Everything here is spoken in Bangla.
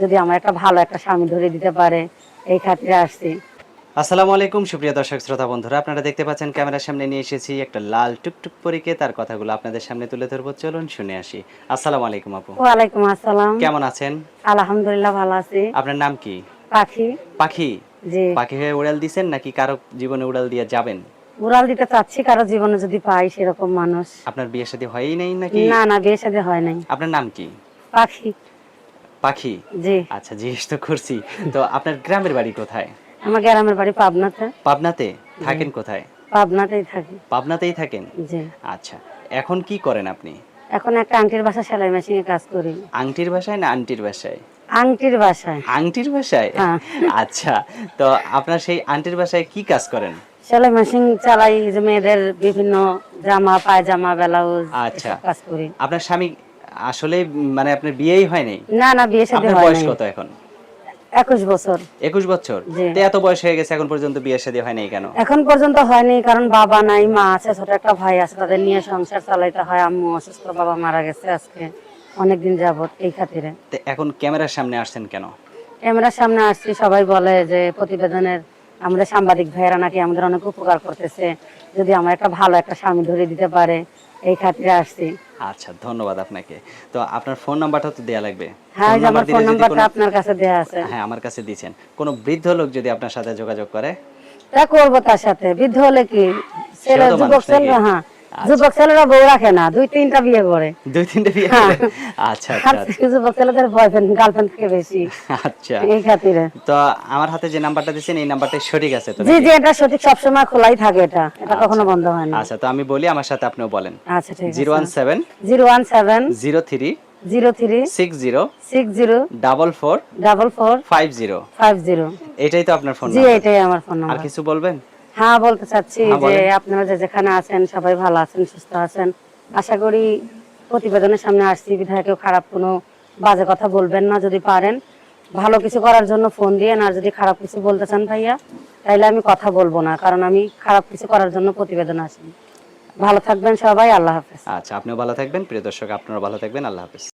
যদি আমার একটা ভালো একটা স্বামী ধরে দিতে পারে এই খাতিরে আসছি। আসসালামু আলাইকুম সুপ্রিয় দর্শক শ্রোতা বন্ধুরা। আপনারা দেখতে পাচ্ছেন ক্যামেরার সামনে নিয়ে এসেছি একটা লাল টুকটুক পরীকে। তার কথাগুলো আপনাদের সামনে তুলে ধরবো। চলুন শুনে আসি। আসসালামু আলাইকুম আপু। ওয়ালাইকুম আসসালাম। কেমন আছেন? আলহামদুলিল্লাহ ভালো আছি। আপনার নাম কি? পাখি। পাখি? জি। পাখি হয়ে উড়াল দিছেন নাকি কারও জীবনে উড়াল দিয়ে যাবেন? উড়াল দিতে চাচ্ছি কারও জীবনে যদি পাই সেরকম মানুষ। আপনার বিয়ে শাদী হয়ই নাই নাকি? না না বিয়ে সাথে হয় নাই। আপনার নাম কি? পাখি। পাখি? জি। আচ্ছা জিজ্ঞেস তো করছি। তো আপনার গ্রামের বাড়ি কোথায়? আমার গ্রামের বাড়ি পাবনাতে। পাবনাতে? থাকেন কোথায়? পাবনাতেই থাকি। পাবনাতেই থাকেন? জি। আচ্ছা এখন কি করেন আপনি? এখন একটা আংটির বাসা সেলাই মেশিনে কাজ করি। আংটির বাসায় না আন্টির বাসায়? আংটির বাসায়। আংটির বাসায়? হ্যাঁ। আচ্ছা তো আপনার সেই আন্টির বাসায় কি কাজ করেন? সেলাই মেশিন চালাই যে মেয়েদের বিভিন্ন জামা পায়জামা ব্লাউজ আচ্ছা। কাজ করি। আপনার স্বামী আসলে মানে আপনার বিয়েই হয় নাই? না না বিয়ে আপনার হয় বয়স কত এখন? একুশ বছর। একুশ বছর? জি। তো এত বয়স হয়ে গেছে এখন পর্যন্ত বিয়ে শাদী হয় নাই কেন? এখন পর্যন্ত হয়নি কারণ বাবা নাই মা আছে ছোট একটা ভাই আছে তাদের নিয়ে সংসার চালাইতে হয়। আম্মু অসুস্থ বাবা মারা গেছে আজকে অনেকদিন যাবত এই খাতিরে। তো এখন ক্যামেরার সামনে আসছেন কেন? ক্যামেরার সামনে আসছি সবাই বলে যে প্রতিবেদনের আমাদের সাংবাদিক ভাইয়েরা নাকি আমাদের অনেক উপকার করতেছে। যদি আমার একটা ভালো একটা স্বামী ধরে দিতে পারে এই খাতিরে আসছি। আচ্ছা ধন্যবাদ আপনাকে। তো আপনার ফোন নাম্বারটা তো দেয়া লাগবে। হ্যাঁ আমার ফোন নাম্বারটা আপনার কাছে দেয়া আছে। হ্যাঁ আমার কাছে দিয়েছেন। কোন বৃদ্ধ লোক যদি আপনার সাথে যোগাযোগ করে? তা করব তার সাথে। বৃদ্ধ হলে কি? ছেলে যুবক ছেলে হ্যাঁ। যুবক ছেলেরা বউ রাখে না দুই তিনটা বিয়ে করে। দুই তিনটে বিয়ে হ্যাঁ। করে? আচ্ছা আচ্ছা যুবক ছেলেদের বয়ফ্রেন্ড গার্লফ্রেন্ড থেকে বেশি। আচ্ছা। এই খাতিরে। তো আমার হাতে যে নাম্বারটা দিচ্ছেন এই নাম্বারটা সঠিক আছে তো জি জি এটা সঠিক সবসময় খোলাই থাকে এটা। এটা কখনো বন্ধ হয় না। আচ্ছা তো আমি বলি আমার সাথে আপনিও বলেন। আচ্ছা ঠিক আছে। Zero one seven zero one seven zero three zero three six zero six zero double four double four five zero. Five zero. এটাই তো আপনার ফোন এটাই আমার ফোন আর কিছু বলবেন? হ্যাঁ বলতে চাচ্ছি হ্যাঁ, যে আপনারা যে যেখানে আছেন সবাই ভালো আছেন সুস্থ আছেন। আশা করি প্রতিবেদনের সামনে আসছি। বিধায় কেউ খারাপ কোনো বাজে কথা বলবেন না যদি পারেন। ভালো কিছু করার জন্য ফোন দিয়ে আর যদি খারাপ কিছু বলতে চান ভাইয়া তাইলে আমি কথা বলব না কারণ আমি খারাপ কিছু করার জন্য প্রতিবেদন আসি ভালো থাকবেন সবাই আল্লাহ হাফেজ। আচ্ছা আপনিও ভালো থাকবেন। প্রিয় দর্শক আপনারা ভালো থাকবেন। আল্লাহ হাফেজ।